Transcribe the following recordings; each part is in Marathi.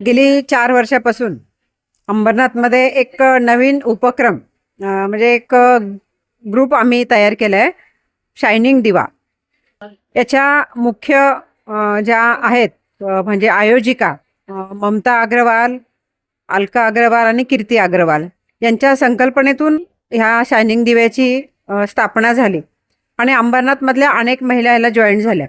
गेली चार वर्षापासून अंबरनाथमध्ये एक नवीन उपक्रम म्हणजे एक ग्रुप आम्ही तयार केला आहे शायनिंग दिवा. याच्या मुख्य ज्या आहेत म्हणजे आयोजिका ममता अग्रवाल अलका अग्रवाल आणि कीर्ती अग्रवाल यांच्या संकल्पनेतून ह्या शायनिंग दिव्याची स्थापना झाली आणि अंबरनाथमधल्या अनेक महिला याला जॉईन झाल्या.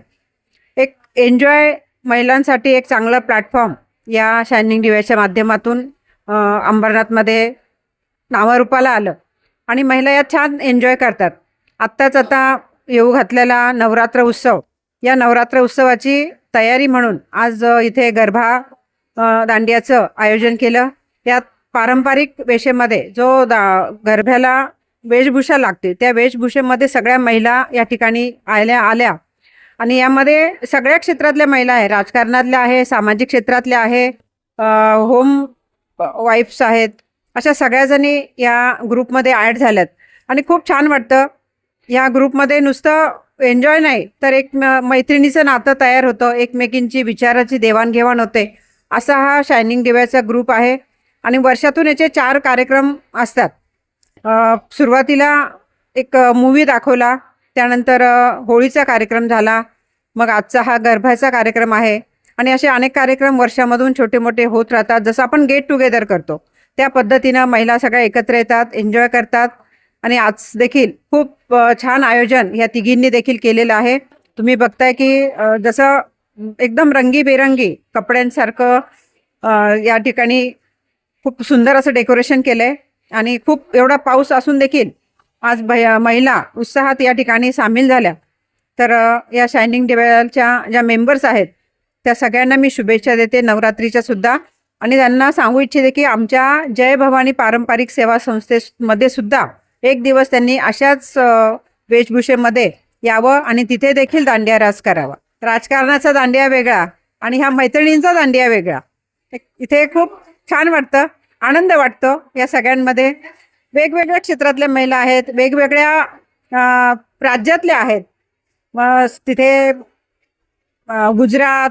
एक एन्जॉय महिलांसाठी एक चांगला प्लॅटफॉर्म या शायनिंग दिव्याच्या माध्यमातून अंबरनाथमध्ये नावारूपाला आलं. आणि महिला यात छान एन्जॉय करतात. आत्ताच आता येऊ घातलेला नवरात्र उत्सव. या नवरात्र उत्सवाची तयारी म्हणून आज इथे गरबा दांडियाचं आयोजन केलं. यात पारंपरिक वेशेमध्ये जो दा गरभ्याला वेशभूषा लागते त्या वेशभूषेमध्ये सगळ्या महिला या ठिकाणी आल्या आल्या. आणि यामध्ये सगळ्या क्षेत्रातल्या महिला आहे राजकारणातल्या आहे सामाजिक क्षेत्रातल्या आहे होम वाईफ्स आहेत. अशा सगळ्याजणी या ग्रुपमध्ये ॲड झाल्यात. आणि खूप छान वाटतं. या ग्रुपमध्ये नुसतं एन्जॉय नाही तर एक म- मैत्रिणीचं नातं तयार होतं. एकमेकींची विचाराची देवाणघेवाण होते. असा हा शायनिंग दिव्याचा ग्रुप आहे. आणि वर्षातून याचे चार कार्यक्रम असतात. सुरुवातीला एक मूवी दाखवला. त्यानंतर होळीचा कार्यक्रम झाला. मग आजचा हा गरभाचा कार्यक्रम आहे. आणि असे अनेक कार्यक्रम वर्षामधून छोटे मोठे होत राहतात. जसं आपण गेट टुगेदर करतो. त्या पद्धतीनं महिला सगळ्या एकत्र येतात एन्जॉय करतात. आणि आज देखील खूप छान आयोजन या तिघींनी देखील केलेलं आहे. तुम्ही बघताय की जसं एकदम रंगीबेरंगी कपड्यांसारखं या ठिकाणी खूप सुंदर असं डेकोरेशन केलं आहे आणि खूप एवढा पाऊस असून देखील आज भय महिला उत्साहात या ठिकाणी सामील झाल्या. तर या शायनिंग डिवेलच्या ज्या मेंबर्स आहेत त्या सगळ्यांना मी शुभेच्छा देते. नवरात्रीच्या सुद्धा. आणि त्यांना सांगू इच्छिते की आमच्या जय भवानी पारंपरिक सेवा संस्थेमध्ये सुद्धा एक दिवस त्यांनी अशाच वेशभूषेमध्ये यावं आणि तिथे देखील दांडिया राज करावा. राजकारणाचा दांडिया वेगळा आणि ह्या मैत्रिणींचा दांडिया वेगळा. इथे खूप छान वाटतं आनंद वाटतो या सगळ्यांमध्ये. वेगवेगळ्या क्षेत्रातल्या महिला आहेत वेगवेगळ्या राज्यातल्या आहेत. मग तिथे गुजरात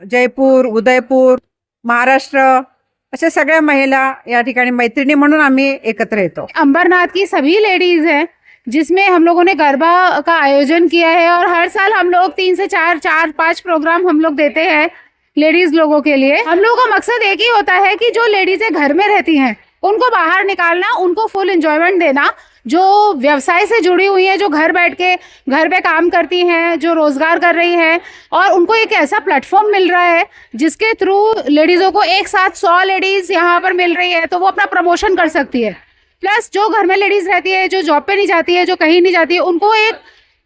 जयपूर उदयपूर महाराष्ट्र अशा सगळ्या महिला या ठिकाणी मैत्रिणी म्हणून आम्ही एकत्र येतो. अंबरनाथ की सभी लेडीज हैं जिसमें हम लोगों ने गरबा का आयोजन किया है और हर साल हम लोग तीन से चार चार पांच प्रोग्राम हम लोग देते हैं लेडीज लोगों के लिए। हम लोगों का मकसद एक ही होता है कि जो लेडीजें घर में रहती हैं उनको बाहर निकालना, उनको फुल एंजॉयमेंट देना, जो व्यवसाय से जुड़ी हुई है, जो घर बैठ के, घर पे काम करती हैं, जो रोज़गार कर रही हैं, और उनको एक ऐसा प्लेटफॉर्म मिल रहा है, जिसके थ्रू लेडीज़ों को एक साथ सौ लेडीज़ यहाँ पर मिल रही है तो वो अपना प्रमोशन कर सकती है। प्लस जो घर में लेडीज़ रहती है, जो जॉब पे नहीं जाती है, जो कहीं नहीं जाती है उनको एक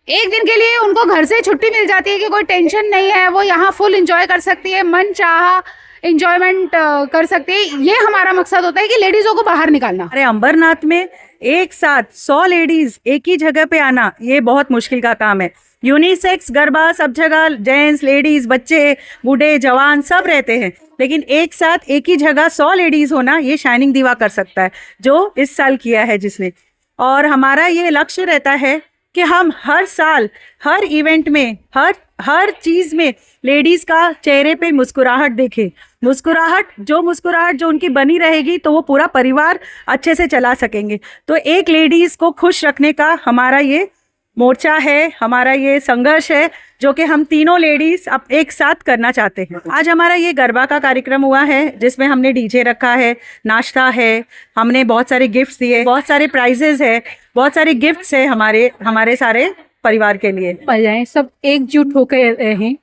एक दिन के लिए उनको घर से छुट्टी मिल जाती है कि कोई टेंशन नहीं है, वो यहाँ फुल इंजॉय कर सकती है, मन चाह इंजॉयमेंट कर सकते है। ये हमारा मकसद होता है कि लेडीज़ों को बाहर निकालना। अरे, अंबरनाथ में एक साथ सौ लेडीज़ एक ही जगह पे आना, ये बहुत मुश्किल का काम है। यूनिसेक्स गरबा, सब जगह जेंट्स लेडीज़ बच्चे, बूढ़े, जवान, सब रहते हैं। लेकिन एक साथ एक ही जगह सौ लेडीज़ होना, ये शाइनिंग दीवा कर सकता है, जो इस साल किया है जिसने। और हमारा ये लक्ष्य रहता है कि हम हर साल, हर इवेंट में, हर हर चीज़ में लेडीज़ का चेहरे पे मुस्कुराहट देखे। मुस्कुराहट, जो मुस्कुराहट, जो उनकी बनी रहेगी तो वो पूरा परिवार अच्छे से चला सकेंगे। तो एक लेडीज़ को खुश रखने का हमारा ये मोर्चा है, हमारा ये संघर्ष है, जो कि हम तीनों लेडीज़ अब एक साथ करना चाहते हैं। आज हमारा ये गरबा का कार्यक्रम हुआ है, जिसमें हमने डीजे रखा है, नाश्ता है, हमने बहुत सारे गिफ्ट्स दिए, बहुत सारे प्राइजेज है, बहुत सारे गिफ्ट्स है हमारे हमारे सारे परिवार के लिए। बजाएँ सब एकजुट होकर रहें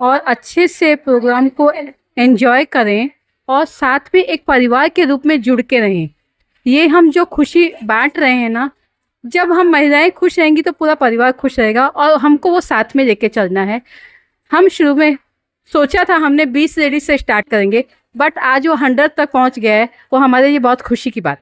और अच्छे से प्रोग्राम को एंजॉय करें और साथ में एक परिवार के रूप में जुड़ के रहें। ये हम जो खुशी बांट रहे हैं ना, जब हम महिलाएँ खुश रहेंगी तो पूरा परिवार खुश रहेगा और हमको वो साथ में लेके चलना है। हम शुरू में सोचा था हमने 20 लेडीज़ से स्टार्ट करेंगे बट आज वो हंड्रेड तक पहुँच गया है, वो हमारे लिए बहुत खुशी की बात।